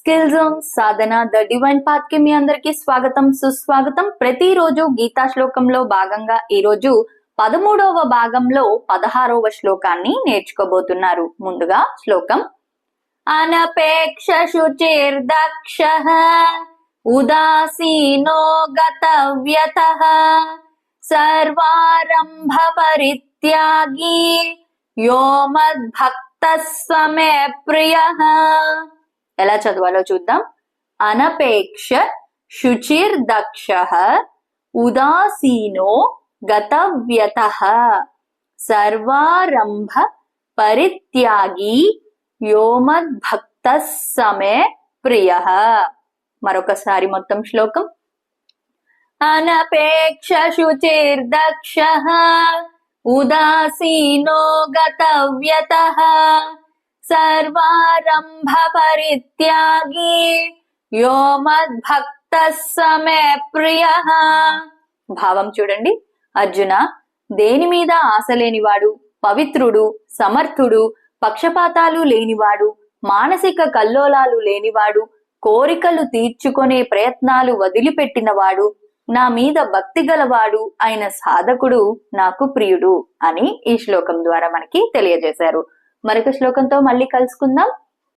Skill zone Sadhana the divine పాత్కి మీ అందరికి స్వాగతం సుస్వాగతం. ప్రతిరోజు గీతా శ్లోకంలో భాగంగా ఈ రోజు పదమూడవ భాగంలో పదహారవ శ్లోకాన్ని నేర్చుకోబోతున్నారు. ముందుగా శ్లోకం. అనపేక్ష శుచిర్దక్ష ఉదాసీనో గతవ్యత సర్వారంభ పరిత్యాగి యో మద్భక్త స్వమే ప్రియ ఎలా చదవాలో చూద్దాం. అనపేక్ష శుచిర్దక్ష ఉదాసీనో గతవ్యత సర్వారంభ పరిత్యాగి యోమద్భక్త సమే ప్రియ. మరొకసారి మొత్తం శ్లోకం. అనపేక్ష శుచిర్దక్ష ఉదాసీనో గతవ్యత సర్వారంభ పరిత్యాగి యో మద్భక్త సమే ప్రియ భావం చూడండి. అర్జున దేని మీద ఆశ లేనివాడు పవిత్రుడు సమర్థుడు పక్షపాతాలు లేనివాడు మానసిక కల్లోలాలు లేనివాడు కోరికలు తీర్చుకునే ప్రయత్నాలు వదిలిపెట్టినవాడు నా మీద భక్తి గలవాడు అయిన సాధకుడు నాకు ప్రియుడు అని ఈ శ్లోకం ద్వారా మనకి తెలియజేశారు. మరొక శ్లోకంతో మళ్ళీ కలుసుకుందాం.